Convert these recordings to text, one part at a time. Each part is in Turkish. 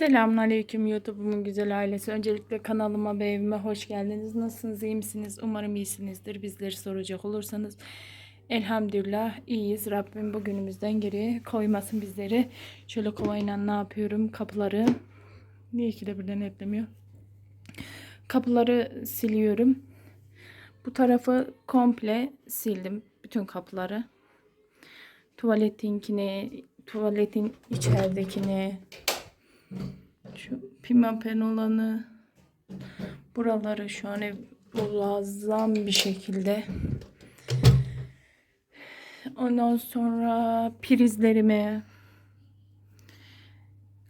Selamünaleyküm YouTube'umun güzel ailesi. Öncelikle kanalıma ve evime hoş geldiniz. Nasılsınız, iyi misiniz? Umarım iyisinizdir. Bizleri soracak olursanız elhamdülillah iyiyiz. Rabbim bugünümüzden geri koymasın bizleri. Şöyle kovayla ne yapıyorum? Kapıları niye ki de birden eklemiyor? Kapıları siliyorum. Bu tarafı komple sildim. Bütün kapıları. Tuvaletinkini, tuvaletin içeridekini, şu pimapen olanı buraları şu an muazzam bir şekilde ondan sonra prizlerimi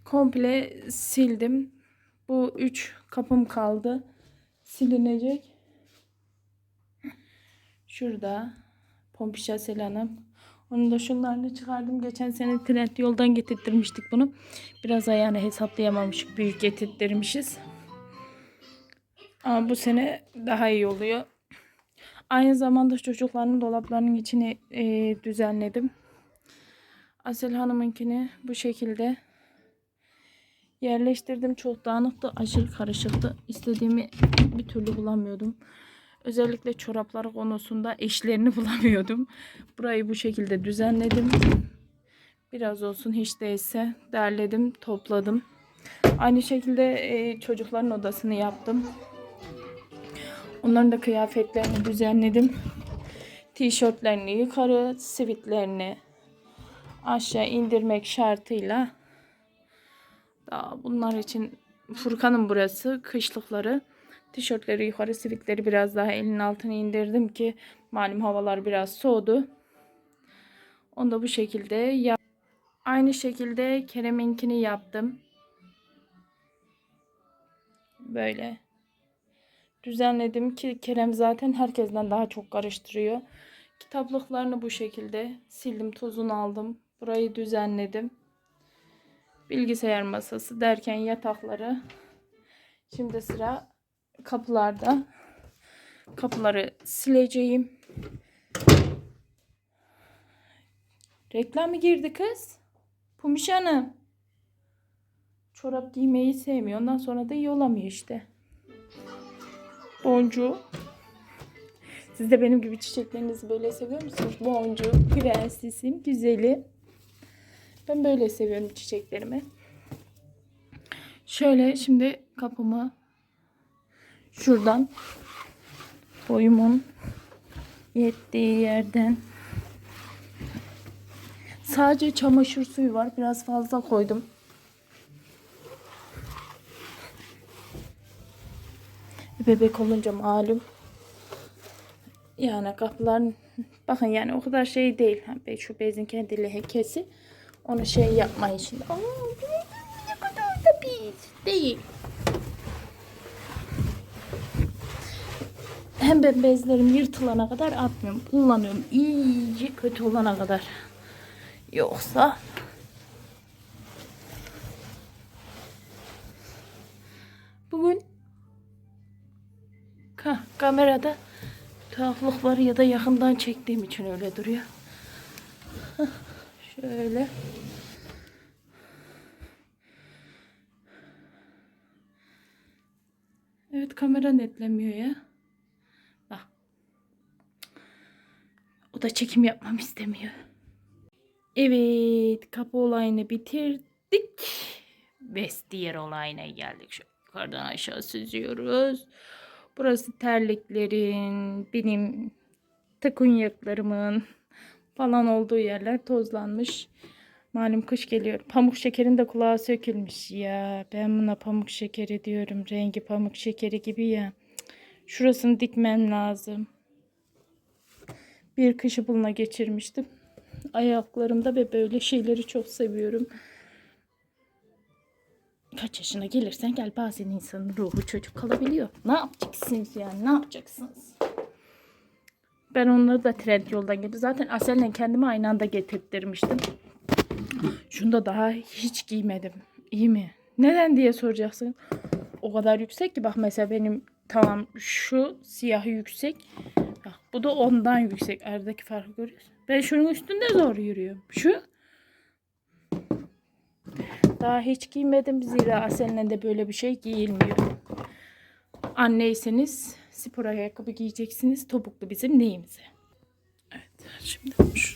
komple sildim. Bu üç kapım kaldı. Silinecek. Şurada Pompişa Selan'ım. Onun da şunlarını çıkardım. Geçen sene trend yoldan getirttirmiştik bunu. Biraz ayağını hesaplayamamışık. Büyük getirttirmişiz. Ama bu sene daha iyi oluyor. Aynı zamanda çocukların dolaplarının içini e, düzenledim. Asel Hanım'ınkini bu şekilde yerleştirdim. Çok dağınıktı, aşırı karışıktı. İstediğimi bir türlü bulamıyordum. Özellikle çoraplar konusunda eşlerini bulamıyordum. Burayı bu şekilde düzenledim. Biraz olsun hiç değilse derledim, topladım. Aynı şekilde e, çocukların odasını yaptım. Onların da kıyafetlerini düzenledim. Tişörtlerini yukarı, sivitlerini aşağı indirmek şartıyla daha bunlar için Furkan'ın burası kışlıkları. Tişörtleri yukarı, sivitleri biraz daha elin altına indirdim ki malum havalar biraz soğudu. Onu da bu şekilde yap. Aynı şekilde Kerem'inkini yaptım. Böyle düzenledim ki Kerem zaten herkesten daha çok karıştırıyor. Kitaplıklarını bu şekilde sildim, tozunu aldım. Burayı düzenledim. Bilgisayar masası derken yatakları. Şimdi sıra kapılarda. Kapıları sileceğim. Reklam mı girdi kız? Pumiş Hanım. Çorap giymeyi sevmiyor. Ondan sonra da iyi olamıyor işte. Boncuğu. Siz de benim gibi çiçeklerinizi böyle seviyor musunuz? Boncuğu, prensesim, güzeli. Ben böyle seviyorum çiçeklerimi. Şöyle şimdi kapımı şuradan boyumun yettiği yerden sadece çamaşır suyu var. Biraz fazla koydum. Bebek olunca malum. Yani kapılar bakın yani o kadar şey değil. Şu bezin kendi lehekesi. Onu şey yapmayın şimdi. Aa, ne kadar da pis değil. Hem ben bezlerim yırtılana kadar atmıyorum. Kullanıyorum. İyice kötü olana kadar. Yoksa bugün ka kamerada tuhaflık var ya da yakından çektiğim için öyle duruyor. Şöyle. Evet kamera netlemiyor ya. Da çekim yapmam istemiyor. Evet kapı olayını bitirdik. Vestiyer olayına geldik. Şu yukarıdan aşağı süzüyoruz. Burası terliklerin, benim takunyaklarımın falan olduğu yerler tozlanmış. Malum kış geliyor. Pamuk şekerin de kulağı sökülmüş ya. Ben buna pamuk şekeri diyorum. Rengi pamuk şekeri gibi ya. Şurasını dikmem lazım. Bir kışı bununla geçirmiştim. Ayaklarımda ve böyle şeyleri çok seviyorum. Kaç yaşına gelirsen gel bazen insanın ruhu çocuk kalabiliyor. Ne yapacaksınız yani ne yapacaksınız? Ben onları da trend yoldan geldi. Zaten Asel'le kendimi aynı anda getirttirmiştim. Şunu da daha hiç giymedim. İyi mi? Neden diye soracaksın. O kadar yüksek ki bak mesela benim tamam şu siyahı yüksek. Bu da ondan yüksek. Aradaki farkı görüyorsun. Ben şunun üstünde zor yürüyorum. Şu Daha hiç giymedim. Zira Asel'le de böyle bir şey giyilmiyor. Anneyseniz spor ayakkabı giyeceksiniz. Topuklu bizim neyimize. Evet. Şimdi şu.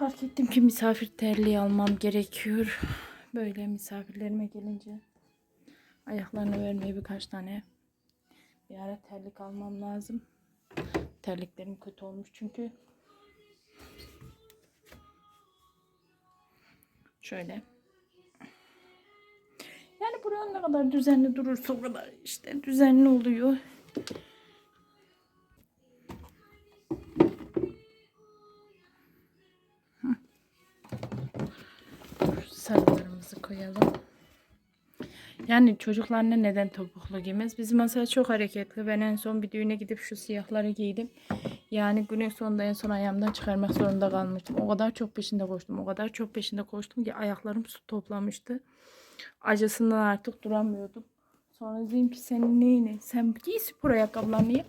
Fark ettim ki misafir terliği almam gerekiyor. Böyle misafirlerime gelince ayaklarını vermeye birkaç tane bir ara terlik almam lazım. Terliklerim kötü olmuş çünkü. Şöyle. Yani buranın ne kadar düzenli durursa o kadar işte düzenli oluyor. Sarılarımızı koyalım. Yani çocuklar ne neden topuklu giymez? Bizim mesela çok hareketli. Ben en son bir düğüne gidip şu siyahları giydim. Yani günün sonunda en son ayağımdan çıkarmak zorunda kalmıştım. O kadar çok peşinde koştum. O kadar çok peşinde koştum ki ayaklarım su toplamıştı. Acısından artık duramıyordum. Sonra dedim ki sen neyine? Sen giy spor ayakkabılarını ya.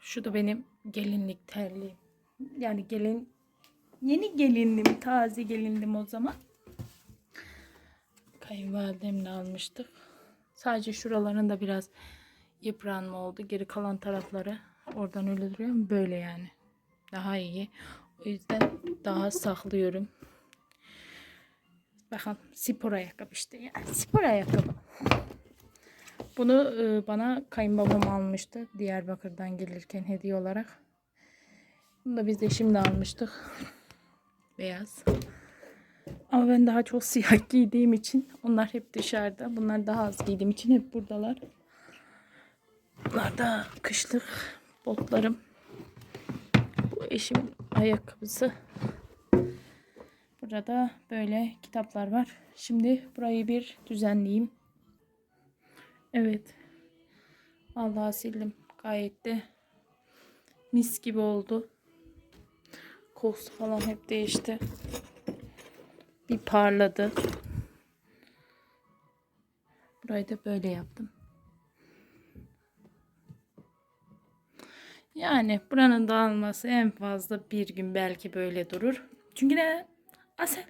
Şu da benim gelinlik terliğim. Yani gelin Yeni gelindim, taze gelindim o zaman. Kayınvalidemle almıştık. Sadece şuralarında biraz yıpranma oldu. Geri kalan tarafları oradan öyle duruyor ama böyle yani. Daha iyi. O yüzden daha saklıyorum. Bakın spor ayakkabı işte yani spor ayakkabı. Bunu e, bana kayınbabam almıştı Diyarbakır'dan gelirken hediye olarak. Bunu da biz de şimdi almıştık beyaz. Ama ben daha çok siyah giydiğim için onlar hep dışarıda. Bunlar daha az giydiğim için hep buradalar. Bunlar da kışlık botlarım. Bu eşimin ayakkabısı. Burada böyle kitaplar var. Şimdi burayı bir düzenleyeyim. Evet. Vallahi sildim. Gayet de mis gibi oldu. Kokusu falan hep değişti. Bir parladı. Burayı da böyle yaptım. Yani buranın dağılması en fazla bir gün belki böyle durur. Çünkü ne? Asel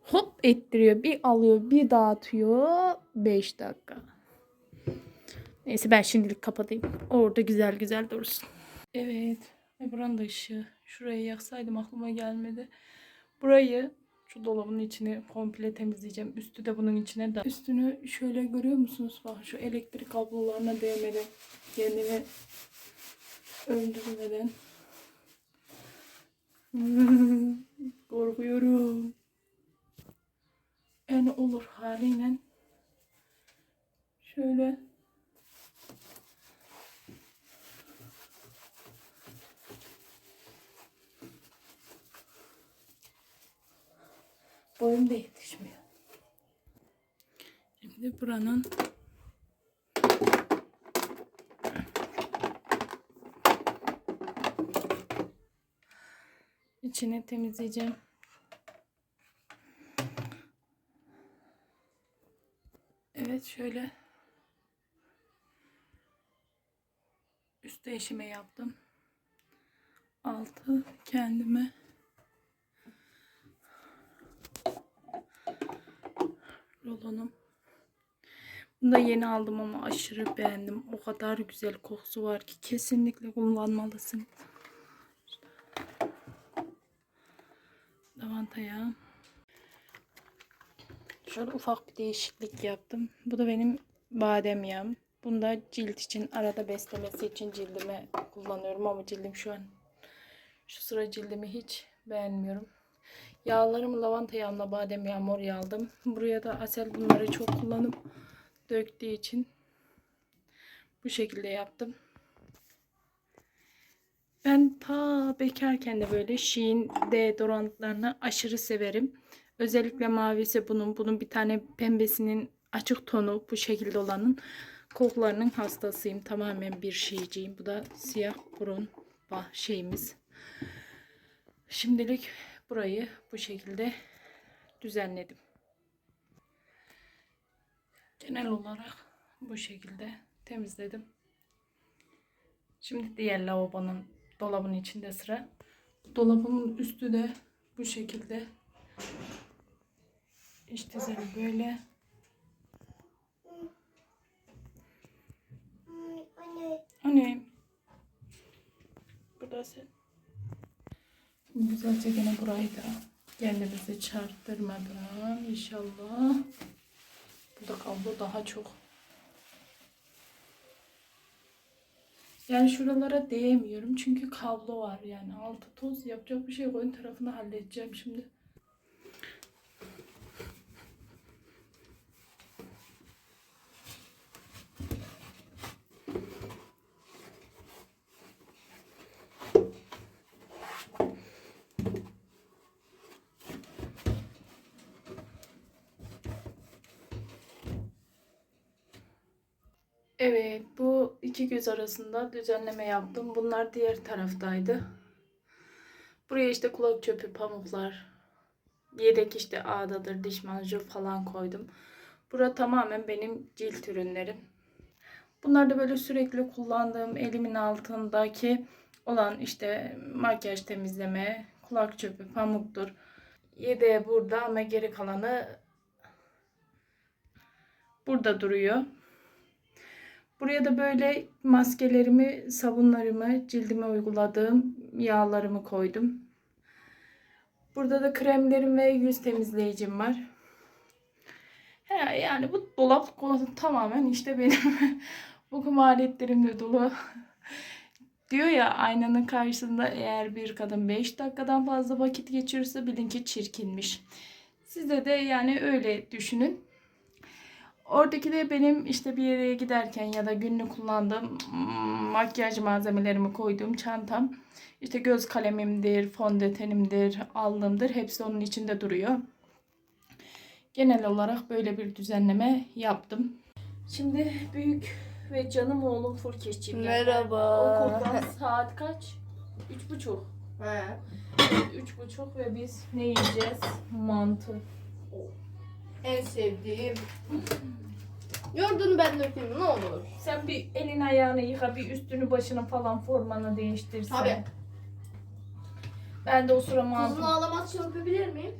hop ettiriyor. Bir alıyor bir dağıtıyor. 5 dakika. Neyse ben şimdilik kapatayım. Orada güzel güzel dursun. Evet. Buranın da ışığı. Şurayı yaksaydım aklıma gelmedi. Burayı şu dolabın içini komple temizleyeceğim. Üstü de bunun içine de. Üstünü şöyle görüyor musunuz? Bak şu elektrik kablolarına değmeden kendini öldürmeden. Korkuyorum. En olur haliyle şöyle boyum da yetişmiyor. Şimdi buranın içini temizleyeceğim. Evet şöyle üst eşime yaptım. Altı kendime rolonum. Bunu da yeni aldım ama aşırı beğendim. O kadar güzel kokusu var ki kesinlikle kullanmalısın. Lavanta yağı. Şöyle ufak bir değişiklik yaptım. Bu da benim badem yağım. Bunu da cilt için arada beslemesi için cildime kullanıyorum ama cildim şu an şu sıra cildimi hiç beğenmiyorum. Yağlarımı lavanta yağımla badem yağı mor aldım. Buraya da asel bunları çok kullanıp döktüğü için bu şekilde yaptım. Ben ta bekarken de böyle Shein deodorantlarını aşırı severim. Özellikle mavisi bunun. Bunun bir tane pembesinin açık tonu bu şekilde olanın. kokularının hastasıyım. Tamamen bir şeyciyim. Bu da siyah burun bah şeyimiz. Şimdilik burayı bu şekilde düzenledim. Genel olarak bu şekilde temizledim. Şimdi diğer lavabonun dolabın içinde sıra. Dolabımın üstü de bu şekilde. İşte böyle. Anne. Burada sen. Güzelce gene burayı da kendimizi çarptırmadan inşallah. Burada kablo daha çok. Yani şuralara değmiyorum çünkü kablo var yani altı toz yapacak bir şey yok. Ön tarafını halledeceğim şimdi. Evet, bu iki göz arasında düzenleme yaptım. Bunlar diğer taraftaydı. Buraya işte kulak çöpü, pamuklar, yedek işte ağdadır, diş macunu falan koydum. Bura tamamen benim cilt ürünlerim. Bunlar da böyle sürekli kullandığım elimin altındaki olan işte makyaj temizleme, kulak çöpü, pamuktur. Yedeği burada ama geri kalanı burada duruyor. Buraya da böyle maskelerimi, sabunlarımı, cildime uyguladığım yağlarımı koydum. Burada da kremlerim ve yüz temizleyicim var. He, yani bu dolap tamamen işte benim bakım aletlerimle dolu. Diyor ya aynanın karşısında eğer bir kadın 5 dakikadan fazla vakit geçirirse bilin ki çirkinmiş. Size de yani öyle düşünün. Oradaki de benim işte bir yere giderken ya da günlük kullandığım mm, makyaj malzemelerimi koyduğum çantam. İşte göz kalemimdir, fondötenimdir, allığımdır. Hepsi onun içinde duruyor. Genel olarak böyle bir düzenleme yaptım. Şimdi büyük ve canım oğlum Furkeş'ciğim. geldi. Merhaba. Okuldan saat kaç? Üç buçuk. He. Üç buçuk ve biz ne yiyeceğiz? Mantı. En sevdiğim. Yoğurdunu ben dökeyim ne olur. Sen bir elin ayağını yıka, bir üstünü başını falan formanı değiştirsen. Tabii. Ben de o sıra mantı. Kuzunu ağlamaz yapabilir miyim?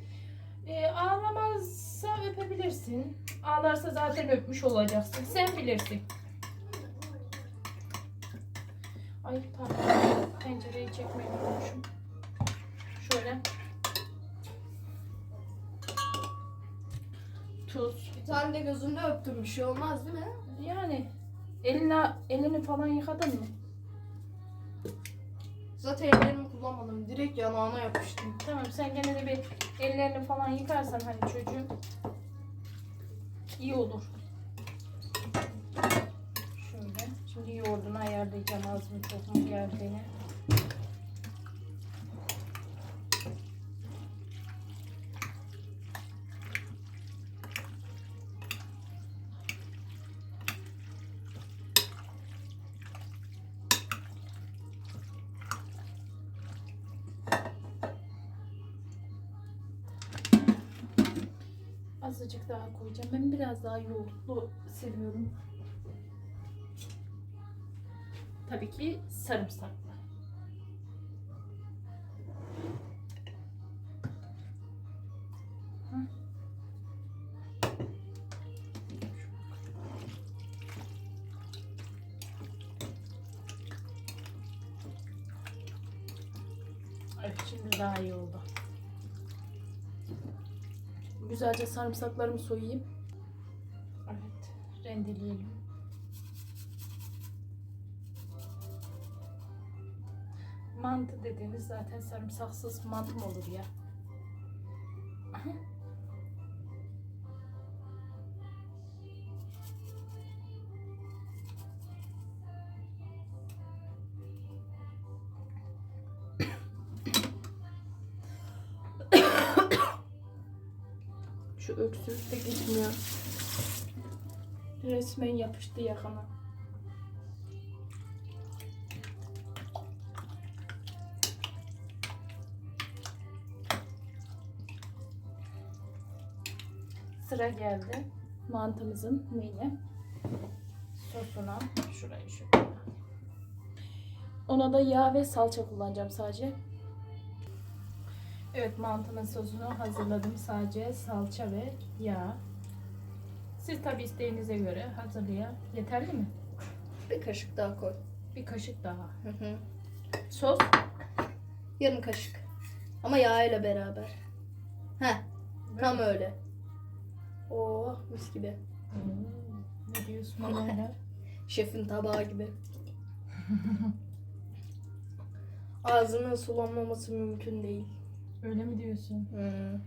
Ee, ağlamazsa öpebilirsin. Ağlarsa zaten öpmüş olacaksın. Sen bilirsin. Ay pardon. Tencereyi çekmeyi unutmuşum. Şöyle. Tuz. Bir tane de gözünde öptüm bir şey olmaz değil mi? Yani eline, elini falan yıkadın mı? Zaten ellerimi kullanmadım. Direkt yanağına yapıştım. Tamam sen gene de bir ellerini falan yıkarsan hani çocuğun iyi olur. Şöyle. Şimdi yoğurdunu ayarlayacağım az mı çok mu geldiğini. Azıcık daha koyacağım. Ben biraz daha yoğurtlu seviyorum. Tabii ki sarımsaklı. Güzelce sarımsaklarımı soyayım. Evet, rendeleyelim. Mantı dediğiniz zaten sarımsaksız mantı mı olur ya? De gitmiyor. Resmen yapıştı yakama. Sıra geldi mantımızın neyine? Sosuna. Şurayı şöyle. Ona da yağ ve salça kullanacağım sadece. Evet mantının sosunu hazırladım. Sadece salça ve yağ. Siz tabi isteğinize göre hazırlaya. Yeterli mi? Bir kaşık daha koy. Bir kaşık daha. Hı hı. Sos. Yarım kaşık. Ama yağ ile beraber. Heh. Tam öyle. Oo mis gibi. Hmm, ne diyorsun Ömer? Şefin tabağı gibi. Ağzının sulanmaması mümkün değil. Öyle mi diyorsun? Hmm.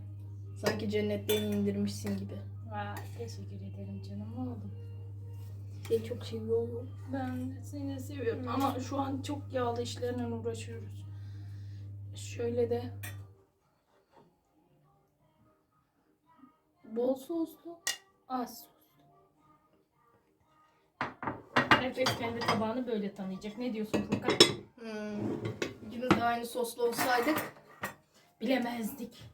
Sanki cennetten indirmişsin gibi. Vay, teşekkür ederim canım oğlum. Seni çok seviyorum. Ben seni seviyorum ama şu an çok yağlı işlerle uğraşıyoruz. Şöyle de bol soslu, az soslu. Herkes kendi tabağını böyle tanıyacak. Ne diyorsun Furkan? Hmm. İkimiz de aynı soslu olsaydık. Bilemezdik.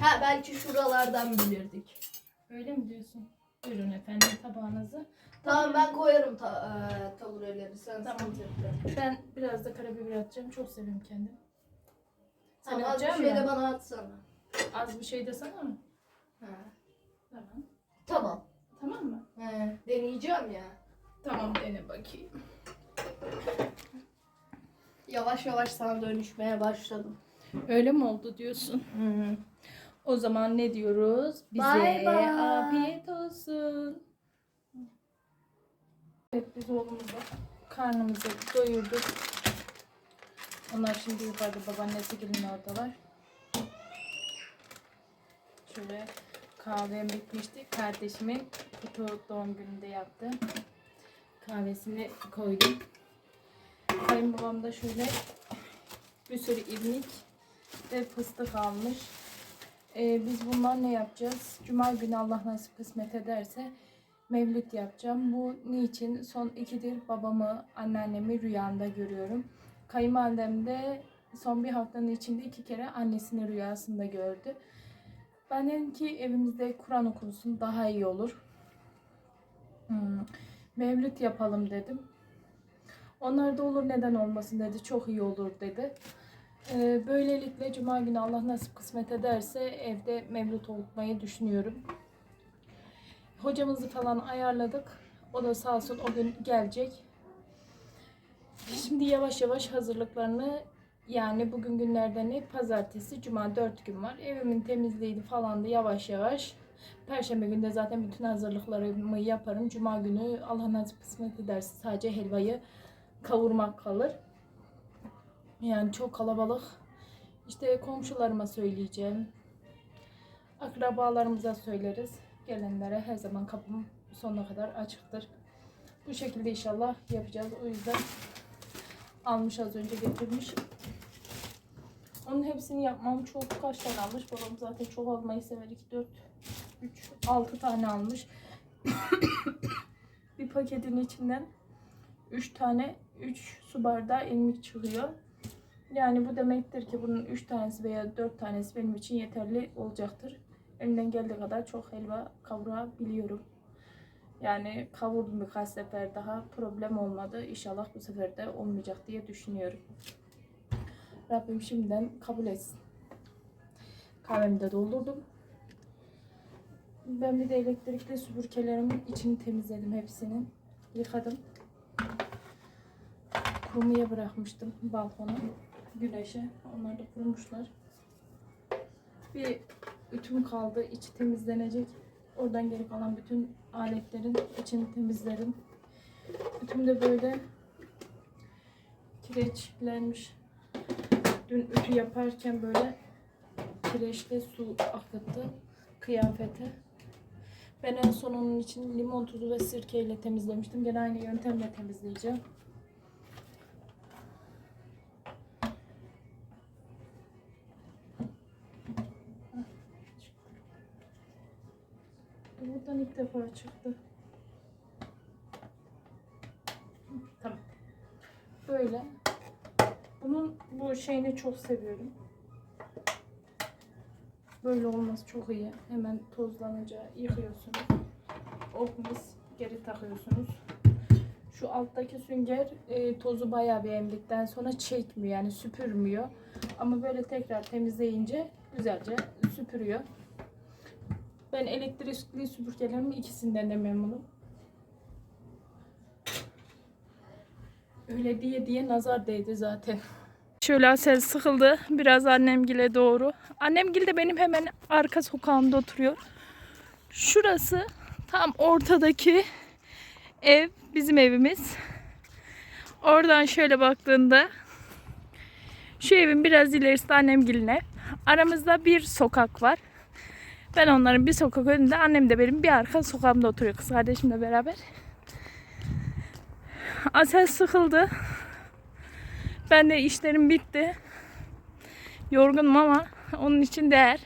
Ha belki şuralardan bilirdik. Öyle mi diyorsun? Buyurun efendim tabağınızı. Tamam ben koyarım ta e, tabureleri. Sen Tamam. sıkıntı. Ben biraz da karabiber atacağım. Çok seviyorum kendim. Sen Tamam az bir atacak şey de mısın? bana atsana. Az bir şey desene mi? Ha. Tamam. Tamam. Tamam mı? He, deneyeceğim ya. Tamam dene bakayım. Yavaş yavaş sana dönüşmeye başladım. Öyle mi oldu diyorsun? O zaman ne diyoruz? Bize Bye bye. afiyet olsun. Evet biz oğlumuzu karnımızı doyurduk. Onlar şimdi yukarıda babaannesi gelin oradalar. Şöyle kahvem bitmişti. Kardeşimin kutu doğum gününde yaptı. Kahvesini koydum. Kayınbabam da şöyle bir sürü irmik ve fıstık almış. Ee, biz bunlar ne yapacağız? Cuma günü Allah nasip kısmet ederse mevlüt yapacağım. Bu niçin? Son ikidir babamı, anneannemi rüyamda görüyorum. Kayınvalidem de son bir haftanın içinde iki kere annesini rüyasında gördü. Ben dedim ki evimizde Kur'an okunsun daha iyi olur. Hmm, Mevlüt yapalım dedim. Onlar da olur neden olmasın dedi. Çok iyi olur dedi. Ee, böylelikle Cuma günü Allah nasip kısmet ederse evde mevlüt olmayı düşünüyorum. Hocamızı falan ayarladık. O da sağ olsun o gün gelecek. Şimdi yavaş yavaş hazırlıklarını yani bugün günlerden ne? Pazartesi, Cuma dört gün var. Evimin temizliğiydi falan da yavaş yavaş. Perşembe günde zaten bütün hazırlıklarımı yaparım. Cuma günü Allah nasip kısmet ederse sadece helvayı kavurmak kalır. Yani çok kalabalık. İşte komşularıma söyleyeceğim. Akrabalarımıza söyleriz. Gelenlere her zaman kapım sonuna kadar açıktır. Bu şekilde inşallah yapacağız. O yüzden almış az önce getirmiş. Onun hepsini yapmam çok kaç tane almış. Babam zaten çok almayı sever. 2, 4, 3, 6 tane almış. bir paketin içinden 3 tane 3 su bardağı ilmik çıkıyor. Yani bu demektir ki bunun 3 tanesi veya 4 tanesi benim için yeterli olacaktır. Elimden geldiği kadar çok helva kavurabiliyorum. Yani kavurdum birkaç sefer daha problem olmadı. İnşallah bu sefer de olmayacak diye düşünüyorum. Rabbim şimdiden kabul etsin. Kahvemi de doldurdum. Ben bir de elektrikli süpürgelerimin içini temizledim hepsini. Yıkadım. Kurumaya bırakmıştım balkona güneşe. Onlar da kurumuşlar. Bir ütüm kaldı. içi temizlenecek. Oradan geri kalan bütün aletlerin içini temizlerim. Ütüm de böyle kireçlenmiş. Dün ütü yaparken böyle kireçle su akıttı kıyafete. Ben en son onun için limon tuzu ve sirkeyle temizlemiştim. Gene aynı yöntemle temizleyeceğim. ilk defa çıktı. Tamam. Böyle. Bunun bu şeyini çok seviyorum. Böyle olmaz çok iyi. Hemen tozlanınca yıkıyorsunuz. Oh geri takıyorsunuz. Şu alttaki sünger e, tozu bayağı bir emdikten sonra çekmiyor yani süpürmüyor. Ama böyle tekrar temizleyince güzelce süpürüyor. Ben elektrikli süpürgelerimin ikisinden de memnunum. Öyle diye diye nazar değdi zaten. Şöyle Asel sıkıldı. Biraz annemgile doğru. Annemgil de benim hemen arka sokağımda oturuyor. Şurası tam ortadaki ev bizim evimiz. Oradan şöyle baktığında şu evin biraz ilerisi annemgilin. Aramızda bir sokak var. Ben onların bir sokak önünde, annem de benim bir arka sokağımda oturuyor kız kardeşimle beraber. Asel sıkıldı. Ben de işlerim bitti. Yorgunum ama onun için değer.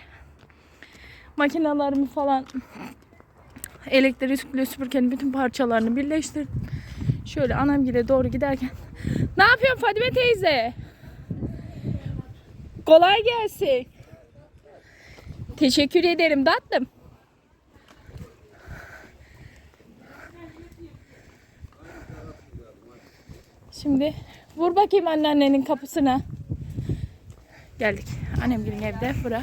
Makinalarımı falan elektrikli süpürgenin bütün parçalarını birleştirdim. Şöyle anamgile doğru giderken. Ne yapıyorsun Fadime teyze? Kolay gelsin. Teşekkür ederim tatlım. Şimdi vur bakayım anneannenin kapısına. Geldik. Annemgilin evde. Bura.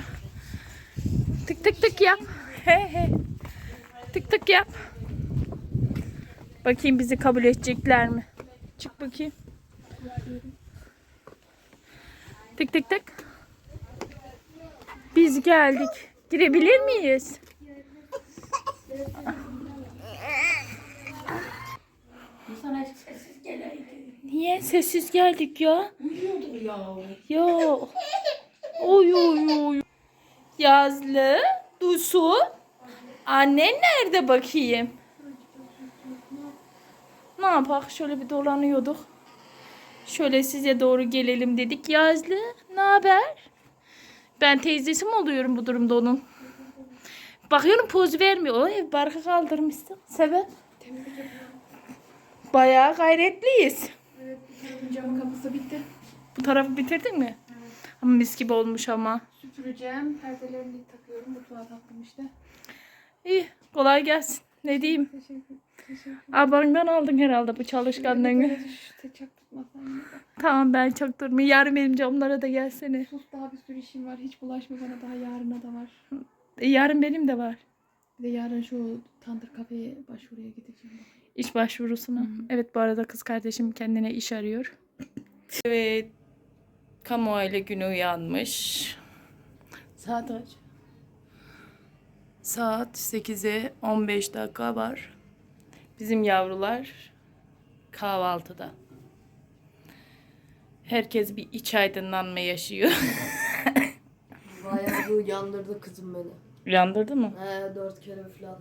Tık tık tık yap. He he. Tık tık yap. Bakayım bizi kabul edecekler mi? Çık bakayım. Tık tık tık. Biz geldik. Girebilir miyiz? Niye sessiz geldik ya? Uyuyordur ya. Ya. Oy. Yazlı, Dusu. Annen nerede bakayım? Ne yapak? Şöyle bir dolanıyorduk. Şöyle size doğru gelelim dedik. Yazlı, ne haber? Ben teyzesi mi oluyorum bu durumda onun? Bakıyorum poz vermiyor. Oy, barkı kaldırmışsın. Sebep? Bayağı gayretliyiz. Evet, camın kapısı bitti. Bu tarafı bitirdin mi? Ama mis gibi olmuş ama. Süpüreceğim. Perdelerini takıyorum. Mutfağa taktım işte. İyi, kolay gelsin. Ne diyeyim? Teşekkür Teşekkür Abandan aldın herhalde bu çalışkanlığını. Tamam ben çok durmayayım. Yarın benim camlara da gelsene. Sus daha bir sürü işim var. Hiç bulaşma bana daha yarına da var. E, yarın benim de var. Bir de yarın şu tandır kafeye başvuruya gideceğim. İş başvurusuna. Evet bu arada kız kardeşim kendine iş arıyor. Evet. Kamuoyuyla günü uyanmış. Saat kaç? Saat 8'e 15 dakika var. Bizim yavrular kahvaltıda. Herkes bir iç aydınlanma yaşıyor. Bayağı bir uyandırdı kızım beni. Uyandırdı mı? He dört kere falan.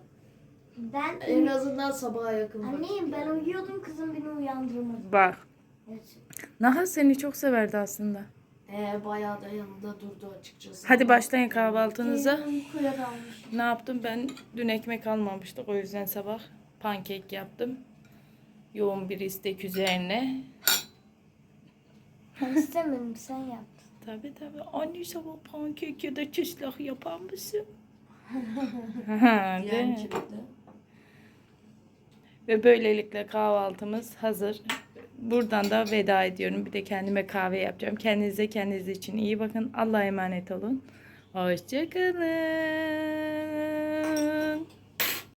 Ben En azından sabaha yakın. anneyim ben uyuyordum kızım beni uyandırmadı. Bak. Evet. Naha seni çok severdi aslında. He bayağı da yanında durdu açıkçası. Hadi başlayın kahvaltınıza. Teyzem uykuya dalmış. Ne yaptım ben? Dün ekmek almamıştık o yüzden sabah pankek yaptım. Yoğun bir istek üzerine. Ben istemedim sen yaptın. Tabi tabi. Anne sabah pankek ya da çislak yapar mısın? Ha, değil mi? Ve böylelikle kahvaltımız hazır. Buradan da veda ediyorum. Bir de kendime kahve yapacağım. Kendinize kendiniz için iyi bakın. Allah'a emanet olun. Hoşçakalın.